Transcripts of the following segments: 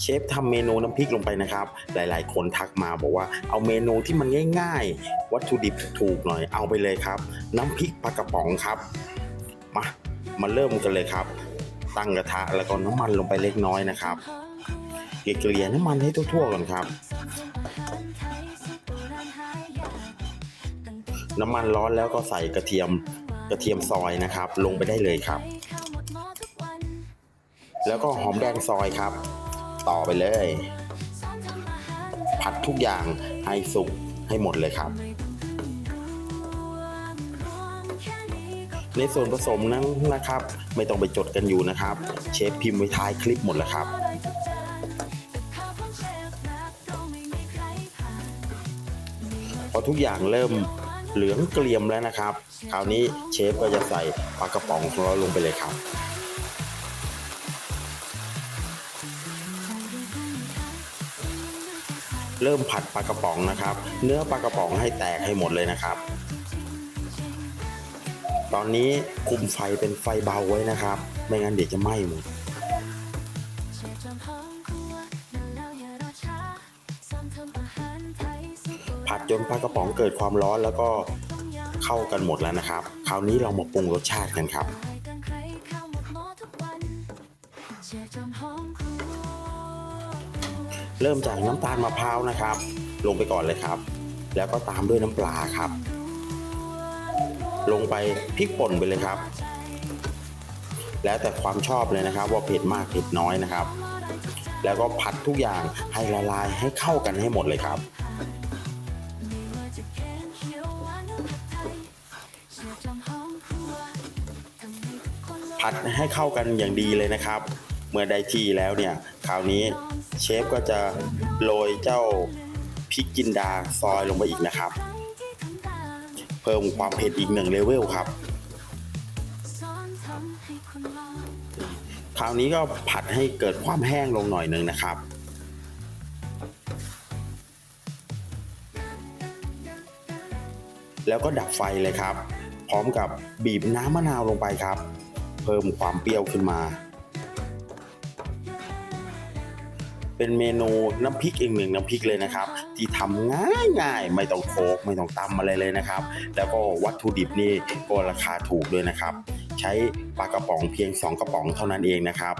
เชฟทำเมนูน้ำพริกลงไปนะครับ หลายๆ คนทักมาบอกว่าเอาเมนูที่มันง่าย ๆ วัตถุดิบถูกหน่อยเอาไปเลยครับ น้ำพริกปลากระป๋องครับ มามาเริ่มกันเลยครับ ตั้งกระทะแล้วก็น้ำมันลงไปเล็กน้อยนะครับเกลี่ยน้ำมันให้ทั่วๆก่อนครับ น้ำมันร้อนแล้วก็ใส่กระเทียมกระเทียมซอยนะครับ ลงไปได้เลยครับ แล้วก็หอมแดงซอยครับ ต่อไปเลย ผัดทุกอย่างให้สุกให้หมดเลยครับ ในส่วนผสมนั้นนะครับ ไม่ต้องไปจดกันอยู่นะครับ เชฟพิมพ์ไว้ท้ายคลิปหมดแล้วครับพอทุกอย่างเริ่มเหลืองเกรียมแล้วนะครับ คราวนี้เชฟก็จะใส่ปลากระป๋องของเราลงไปเลยครับ เริ่มผัดปลากระป๋องนะครับ เนื้อปลากระป๋องให้แตกให้หมดเลยนะครับ ตอนนี้คุมไฟเป็นไฟเบาไว้นะครับ ไม่งั้นเดี๋ยวจะไหม้หมดผัดจนปลากระป๋องเกิดความร้อนแล้วก็เข้ากันหมดแล้วนะครับ คราวนี้เรามาปรุงรสชาติกันครับ เริ่มจากน้ำตาลมะพร้าวนะครับ ลงไปก่อนเลยครับ แล้วก็ตามด้วยน้ำปลาครับ ลงไปพริกป่นไปเลยครับ แล้วแต่ความชอบเลยนะครับ ว่าเผ็ดมากเผ็ดน้อยนะครับ แล้วก็ผัดทุกอย่างให้ละลายให้เข้ากันให้หมดเลยครับผัดให้เข้ากันอย่างดีเลยนะครับ เมื่อได้ที่แล้วเนี่ยคราวนี้เชฟก็จะโรยเจ้าพริกจินดาซอยลงไปอีกนะครับ เพิ่มความเผ็ดอีกหนึ่งเลเวลครับ คราวนี้ก็ผัดให้เกิดความแห้งลงหน่อยหนึ่งนะครับแล้วก็ดับไฟเลยครับ พร้อมกับบีบน้ำมะนาวลงไปครับ เพิ่มความเปรี้ยวขึ้นมา เป็นเมนูน้ำพริกอีกหนึ่งน้ำพริกเลยนะครับ ที่ทำง่ายง่ายๆไม่ต้องโคกไม่ต้องตำอะไรเลยนะครับ แล้วก็วัตถุดิบนี่ก็ราคาถูกด้วยนะครับ ใช้ปลากระป๋องเพียง 2 กระป๋องเท่านั้นเองนะครับ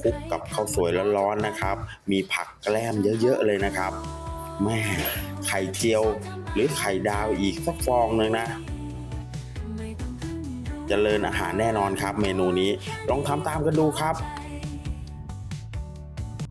คลุกกับข้าวสวยร้อนๆนะครับ มีผักแกล้มเยอะๆเลยนะครับแม่ไข่เจียวหรือไข่ดาวอีกสักฟองหนึ่งนะเจริญอาหารแน่นอนครับ เมนูนี้ลองทำตามกันดูครับ